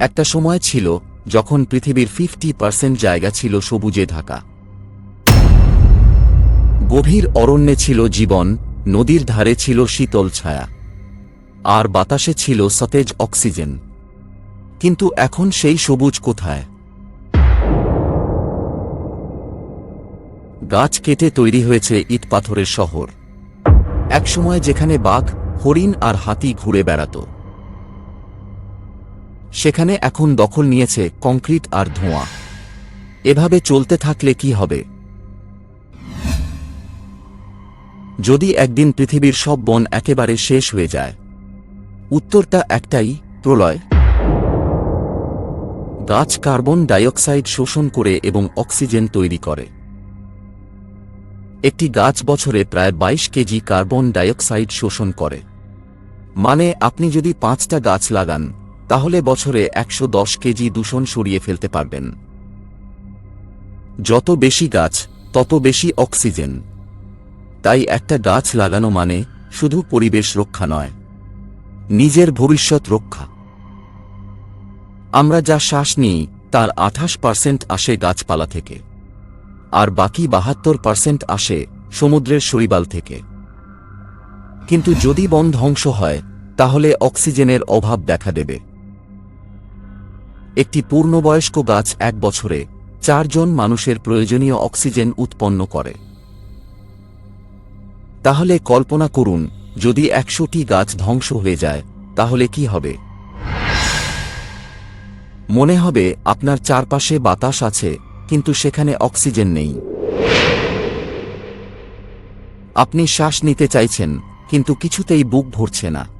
একটা সময় ছিল যখন পৃথিবীর ফিফটি পার্সেন্ট জায়গা ছিল সবুজে ঢাকা। গভীর অরণ্যে ছিল জীবন, নদীর ধারে ছিল শীতল ছায়া। আর বাতাসে ছিল সতেজ অক্সিজেন। কিন্তু এখন সেই সবুজ কোথায়? গাছ কেটে তৈরি হয়েছে ইট পাথরের শহর। একসময় যেখানে বাঘ, হরিণ আর হাতি ঘুরে বেড়াত। সেখানে এখন দখল নিয়েছে কংক্রিট আর ধোঁয়া। এভাবে চলতে থাকলে কি হবে? যদি একদিন পৃথিবীর সব বন একেবারে শেষ হয়ে যায়। উত্তরটা একটাই, প্রলয়। গাছ কার্বন ডাইঅক্সাইড শোষণ করে এবং অক্সিজেন তৈরি করে। একটি গাছ বছরে প্রায় ২২ কেজি কার্বন ডাইঅক্সাইড শোষণ করে। মানে আপনি যদি পাঁচটা গাছ লাগান তাহলে বছরে একশো দশ কেজি দূষণ সরিয়ে ফেলতে পারবেন। যত বেশি গাছ, তত বেশি অক্সিজেন। তাই একটা গাছ লাগানো মানে শুধু পরিবেশ রক্ষা নয়, নিজের ভবিষ্যৎ রক্ষা। আমরা যা শ্বাস নিই, তার আঠাশ পার্সেন্ট আসে গাছপালা থেকে, আর বাকি বাহাত্তর পার্সেন্ট আসে সমুদ্রের শৈবাল থেকে। কিন্তু যদি বন ধ্বংস হয়, তাহলে অক্সিজেনের অভাব দেখা দেবে। একটি পূর্ণবয়স্ক গাছ এক বছরে চারজন মানুষের প্রয়োজনীয় অক্সিজেন উৎপন্ন করে। তাহলে কল্পনা করুন, যদি একশোটি গাছ ধ্বংস হয়ে যায়, তাহলে কি হবে? মনে হবে আপনার চারপাশে বাতাস আছে, কিন্তু সেখানে অক্সিজেন নেই। আপনি শ্বাস নিতে চাইছেন, কিন্তু কিছুতেই বুক ভরছে না।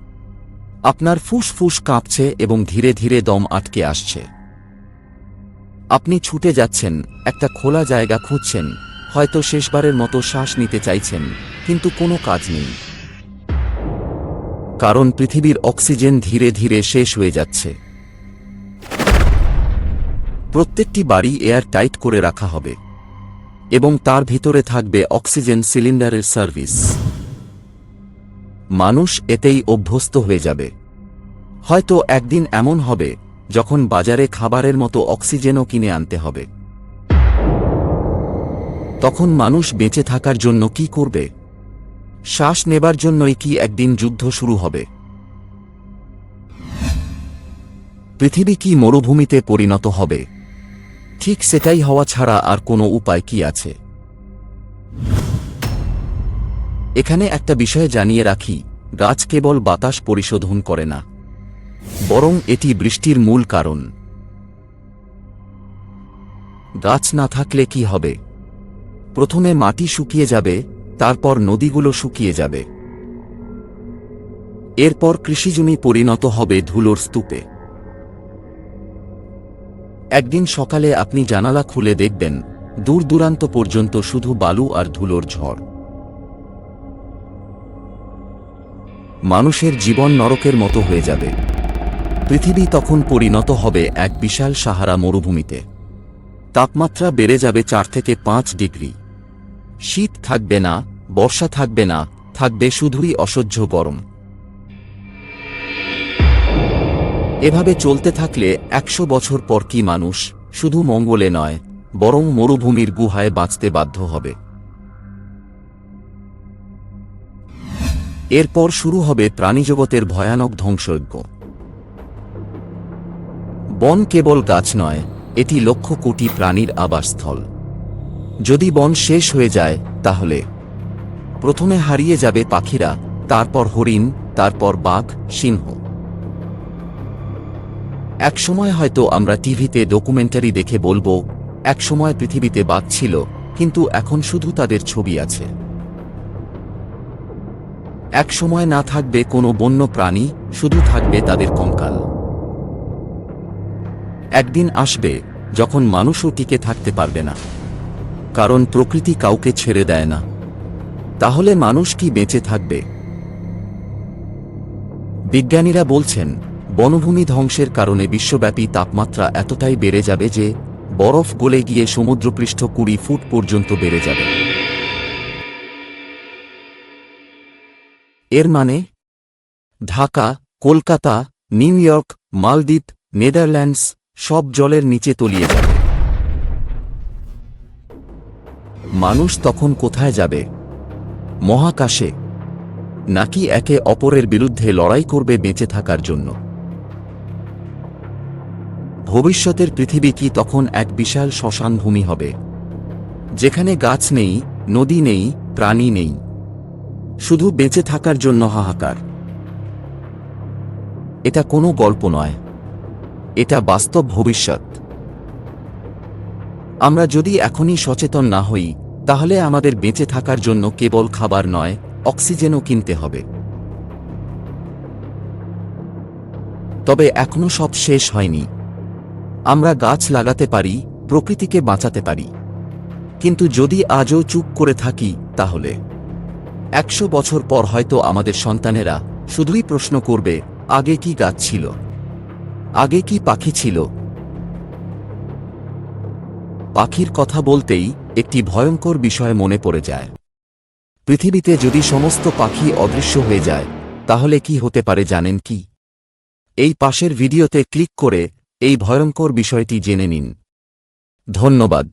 আপনার ফুসফুস কাঁপছে এবং ধীরে ধীরে দম আটকে আসছে। আপনি ছুটে যাচ্ছেন, একটা খোলা জায়গা খুঁজছেন, হয়তো শেষবারের মতো শ্বাস নিতে চাইছেন, কিন্তু কোনো কাজ নেই। কারণ পৃথিবীর অক্সিজেন ধীরে ধীরে শেষ হয়ে যাচ্ছে। প্রত্যেকটি বাড়ি এয়ার টাইট করে রাখা হবে। এবং তার ভিতরে থাকবে অক্সিজেন সিলিন্ডারের সার্ভিস। মানুষ এতেই অভ্যস্ত হয়ে যাবে। হয়তো একদিন এমন হবে, যখন বাজারে খাবারের মতো অক্সিজেনও কিনে আনতে হবে। তখন মানুষ বেঁচে থাকার জন্য কি করবে? শ্বাস নেবার জন্যই কি একদিন যুদ্ধ শুরু হবে? পৃথিবী কি মরুভূমিতে পরিণত হবে? ঠিক সেটাই হওয়া ছাড়া আর কোনো উপায় কি আছে? এখানে একটা বিষয় জানিয়ে রাখি, গাছ কেবল বাতাস পরিশোধন করে না। বরং এটি বৃষ্টির মূল কারণ। গাছ না থাকলে কি হবে? প্রথমে মাটি শুকিয়ে যাবে, তারপর নদীগুলো শুকিয়ে যাবে। এরপর কৃষিজমি পরিণত হবে ধুলোর স্তূপে। একদিন সকালে আপনি জানালা খুলে দেখবেন, দূর দূরান্ত পর্যন্ত শুধু বালু আর ধুলোর ঝড়। মানুষের জীবন নরকের মতো হয়ে যাবে। পৃথিবী তখন পরিণত হবে এক বিশাল সাহারা মরুভূমিতে। তাপমাত্রা বেড়ে যাবে চার থেকে পাঁচ ডিগ্রি। শীত থাকবে না, বর্ষা থাকবে না, থাকবে শুধুই অসহ্য গরম। এভাবে চলতে থাকলে একশো বছর পর কি মানুষ শুধু মঙ্গলে নয়, বরং মরুভূমির গুহায় বাঁচতে বাধ্য হবে। এরপর শুরু হবে প্রাণীজগতের ভয়ানক ধ্বংসযজ্ঞ। বন কেবল গাছ নয়, এটি লক্ষ কোটি প্রাণীর আবাসস্থল। যদি বন শেষ হয়ে যায়, তাহলে? প্রথমে হারিয়ে যাবে পাখিরা, তারপর হরিণ, তারপর বাঘ, সিংহ। একসময় হয়তো আমরা টিভিতে ডকুমেন্টারি দেখে বলব, একসময় পৃথিবীতে বাঘ ছিল, কিন্তু এখন শুধু তাদের ছবি আছে। একসময় না থাকবে কোনো বন্য প্রাণী, শুধু থাকবে তাদের কঙ্কাল। একদিন আসবে যখন মানুষও টিকে থাকতে পারবে না। কারণ প্রকৃতি কাউকে ছেড়ে দেয় না। তাহলে মানুষ কি বেঁচে থাকবে? বিজ্ঞানীরা বলছেন, বনভূমি ধ্বংসের কারণে বিশ্বব্যাপী তাপমাত্রা এতটাই বেড়ে যাবে যে বরফ গলে গিয়ে সমুদ্রপৃষ্ঠ কুড়ি ফুট পর্যন্ত বেড়ে যাবে। এর মানে ঢাকা, কলকাতা, নিউ ইয়র্ক, মালদ্বীপ, নেদারল্যান্ডস সব জলের নিচে তলিয়ে যাবে। মানুষ তখন কোথায় যাবে? মহাকাশে? নাকি একে অপরের বিরুদ্ধে লড়াই করবে বেঁচে থাকার জন্য? ভবিষ্যতের পৃথিবী কি তখন এক বিশাল শ্মশান ভূমি হবে? যেখানে গাছ নেই, নদী নেই, প্রাণী নেই। শুধু বেঁচে থাকার জন্য হাহাকার। এটা কোনো গল্প নয়। এটা বাস্তব ভবিষ্যৎ। আমরা যদি এখনই সচেতন না হই, তাহলে আমাদের বেঁচে থাকার জন্য কেবল খাবার নয়, অক্সিজেনও কিনতে হবে। তবে এখনও সব শেষ হয়নি। আমরা গাছ লাগাতে পারি, প্রকৃতিকে বাঁচাতে পারি। কিন্তু যদি আজও চুপ করে থাকি, তাহলে? একশো বছর পর হয়তো আমাদের সন্তানেরা শুধুই প্রশ্ন করবে, আগে কি গাছ ছিল? আগে কি পাখি ছিল? পাখির কথা বলতেই একটি ভয়ঙ্কর বিষয় মনে পড়ে যায়। পৃথিবীতে যদি সমস্ত পাখি অদৃশ্য হয়ে যায়, তাহলে কি হতে পারে জানেন কি? এই পাশের ভিডিওতে ক্লিক করে এই ভয়ঙ্কর বিষয়টি জেনে নিন। ধন্যবাদ।